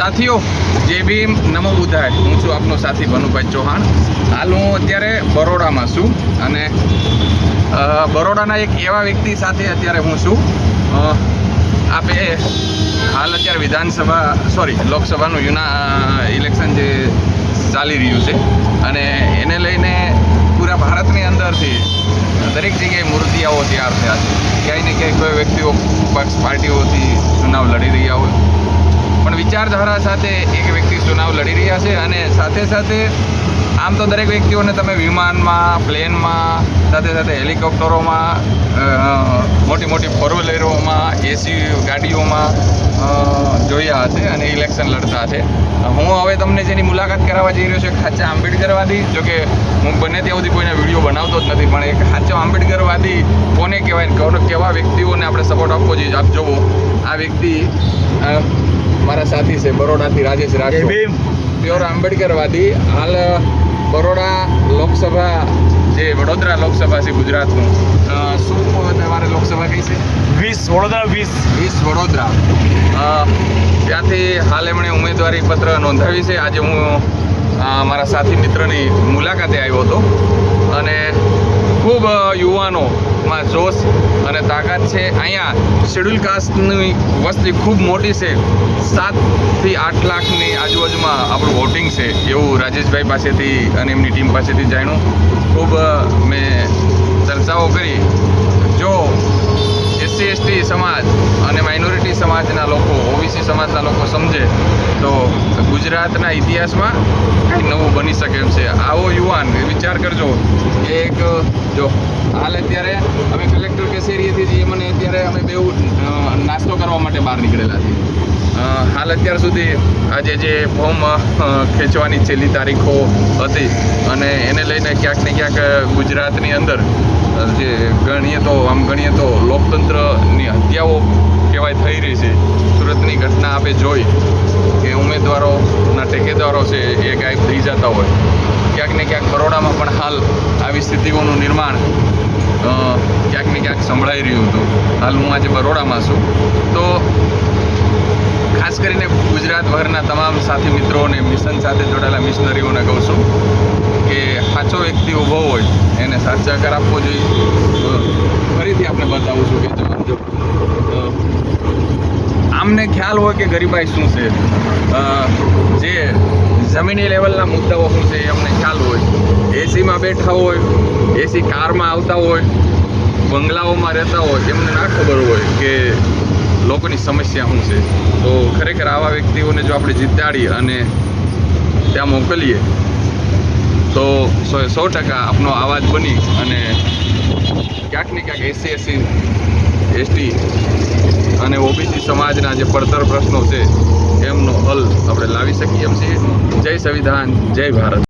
સાથીઓ જય ભીમ નમો બુદ્ધાય હું છું આપનો સાથી ભનુભાઈ ચૌહાણ. હાલ હું અત્યારે બરોડામાં છું અને બરોડાના એક એવા વ્યક્તિ સાથે અત્યારે હું છું. આપે હાલ અત્યારે વિધાનસભા, સોરી, લોકસભાનું યુના ઇલેક્શન જે ચાલી રહ્યું છે. અને એને લઈને પૂરા ભારતની અંદરથી દરેક જગ્યાએ મૂર્તિયાઓ તૈયાર થયા છે. ક્યાંય ને ક્યાંય કોઈ વ્યક્તિઓ પક્ષ, પાર્ટીઓથી ચુનાવ લડી રહ્યા હોય. પણ વિચારધારા સાથે એક વ્યક્તિ ચુનાવ લડી રહ્યા છે અને સાથે સાથે આમ તો દરેક વ્યક્તિઓને તમે વિમાનમાં, પ્લેનમાં, સાથે સાથે હેલિકોપ્ટરોમાં મોટી મોટી ફોર વ્હીલરોમાં એસી ગાડીઓમાં જોયા હશે અને ઇલેક્શન લડતા છે હું હવે તમને જેની મુલાકાત કરાવવા જઈ રહ્યો છું ખાચા આંબેડકરવાદી જોકે હું બને ત્યાં સુધી કોઈને વીડિયો બનાવતો જ નથી, પણ એક ખાચો આંબેડકરવાદી, કોને કહેવાય કોને કેવા વ્યક્તિઓને આપણે સપોર્ટ આપવો જોઈએ, આપ જોવો આ વ્યક્તિ મારા સાથી છે બરોડાથી રાજેશ રાઠોડ. પ્યોર આંબેડકરવાદી. હાલ બરોડા લોકસભા જે વડોદરા લોકસભા છે ગુજરાતનું શું તમારે લોકસભા કઈ છે? વીસ વડોદરા વીસ. વીસ વડોદરા. ત્યાંથી હાલ એમણે ઉમેદવારી પત્ર નોંધાવી છે. આજે હું મારા સાથી મિત્રની મુલાકાતે આવ્યો હતો. ખૂબ યુવાનોમાં જોશ અને તાકાત છે. અહીંયા શેડ્યુલ કાસ્ટની વસ્તી ખૂબ મોટી છે. સાતથી આઠ લાખની આજુબાજુમાં આપણું વોટિંગ છે. એવું રાજેશભાઈ પાસેથી અને એમની ટીમ પાસેથી જાણ્યું. ખૂબ મેં ચર્ચાઓ કરી. જો એસસી, એસટી સમાજ અને માઇનોરિટી સમાજના લોકો, ઓબીસી સમાજના લોકો સમજે, તો ગુજરાતના ઇતિહાસમાં કંઈ નવું બની શકે એમ છે. આવો યુવાન વિચાર કરજો. એક જો, હાલ અત્યારે અમે કલેક્ટર કચેરીએથી જઈએ મને અત્યારે અમે બેઉ નાસ્તો કરવા માટે બહાર નીકળેલા છીએ. હાલ અત્યાર સુધી આજે જે ફોર્મ ખેંચવાની છેલ્લી તારીખો હતી અને એને લઈને ક્યાંક ને ક્યાંક ગુજરાતની અંદર જે ગણીએ તો, આમ ગણીએ તો લોકતંત્રની હત્યાઓ કહેવાય થઈ રહી છે. સુરતની ઘટના આપણે જોઈ કે ઉમેદવારોના ટેકેદારો છે એ ગાયબ થઈ જતા હોય. ક્યાંક ને ક્યાંક બરોડામાં પણ હાલ આવી સ્થિતિઓનું નિર્માણ ક્યાંક ને ક્યાંક સંભળાઈ રહ્યું હતું. હાલ હું આજે બરોડામાં છું. તો ખાસ કરીને ગુજરાતભરના તમામ સાથી મિત્રોને મિશન સાથે જોડાયેલા મિશનરીઓને કહું છું કે સાચો વ્યક્તિ ઊભો હોય, એને સાથ સહકાર આપવો જોઈએ. ફરીથી આપણે બતાવું છું કે આમને ખ્યાલ હોય કે ગરીબાઈ શું છે? જે જમીની લેવલના મુદ્દાઓ શું છે અમને ખ્યાલ હોય. એસીમાં બેઠા હોય, એસી કારમાં આવતા હોય, બંગલાઓમાં રહેતા હોય, એમને ના ખબર હોય કે લોકોની સમસ્યા શું છે. તો ખરેખર આવા વ્યક્તિઓને જો આપણે જીતાડી અને ત્યાં મોકલીએ, તો સો સો ટકા આપનો અવાજ બની અને ક્યાંક ને ક્યાંક એસસી એસસી એસટી અને ઓબીસી સમાજના જે પડતર પ્રશ્નો છે, એમનો હલ આપણે લાવી શકીએ એમ છીએ. જય સંવિધાન, જય ભારત.